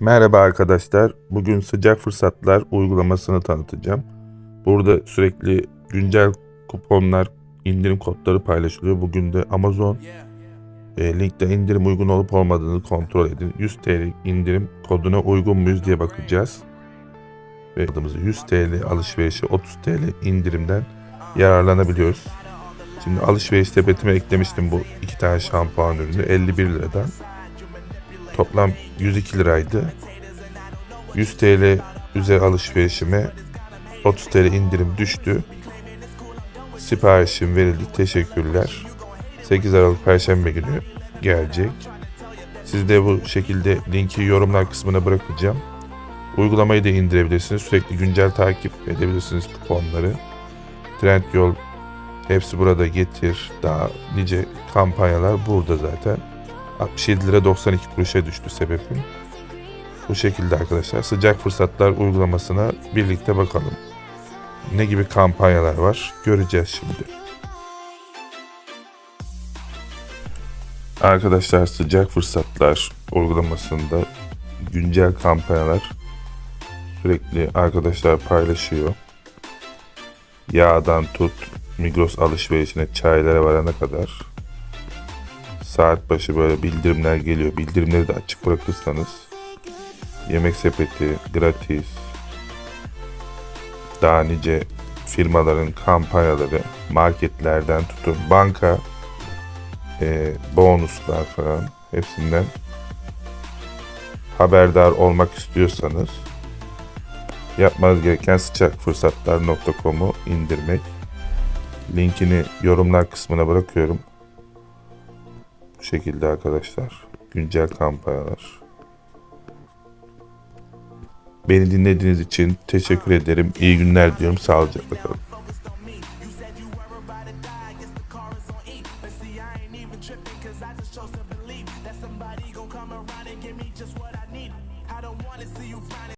Merhaba arkadaşlar. Bugün sıcak fırsatlar uygulamasını tanıtacağım. Burada sürekli güncel kuponlar, indirim kodları paylaşılıyor. Bugün de Amazon e, linkte indirim uygun olup olmadığını kontrol edin. 100 TL indirim koduna uygun muyuz diye bakacağız. Ve adımızı 100 TL alışverişi 30 TL indirimden yararlanabiliyoruz. Şimdi alışveriş sepetime eklemiştim bu iki tane şampuan ürünü 51 liradan. Toplam 102 liraydı. 100 TL üzeri alışverişime 30 TL indirim düştü. Siparişim verildi. Teşekkürler. 8 Aralık Perşembe günü gelecek. Siz de bu şekilde linki yorumlar kısmına bırakacağım. Uygulamayı da indirebilirsiniz. Sürekli güncel takip edebilirsiniz kuponları. Trendyol hepsi burada getir. Daha nice kampanyalar burada zaten. 67 lira 92 kuruşa düştü sebebim. Bu şekilde arkadaşlar sıcak fırsatlar uygulamasına birlikte bakalım. Ne gibi kampanyalar var göreceğiz şimdi. Arkadaşlar sıcak fırsatlar uygulamasında güncel kampanyalar sürekli arkadaşlar paylaşıyor. Yağdan tut Migros alışverişine çaylara varana kadar saat başı böyle bildirimler geliyor. Bildirimleri de açık bırakırsanız yemek sepeti, gratis, daha nice firmaların kampanyaları, marketlerden tutun, banka, e, bonuslar falan hepsinden haberdar olmak istiyorsanız yapmanız gereken sıcakfırsatlar.com'u indirmek. Linkini yorumlar kısmına bırakıyorum. Bu şekilde arkadaşlar. Güncel kampanyalar. Beni dinlediğiniz için teşekkür ederim. İyi günler diyorum. Sağlıcakla kalın.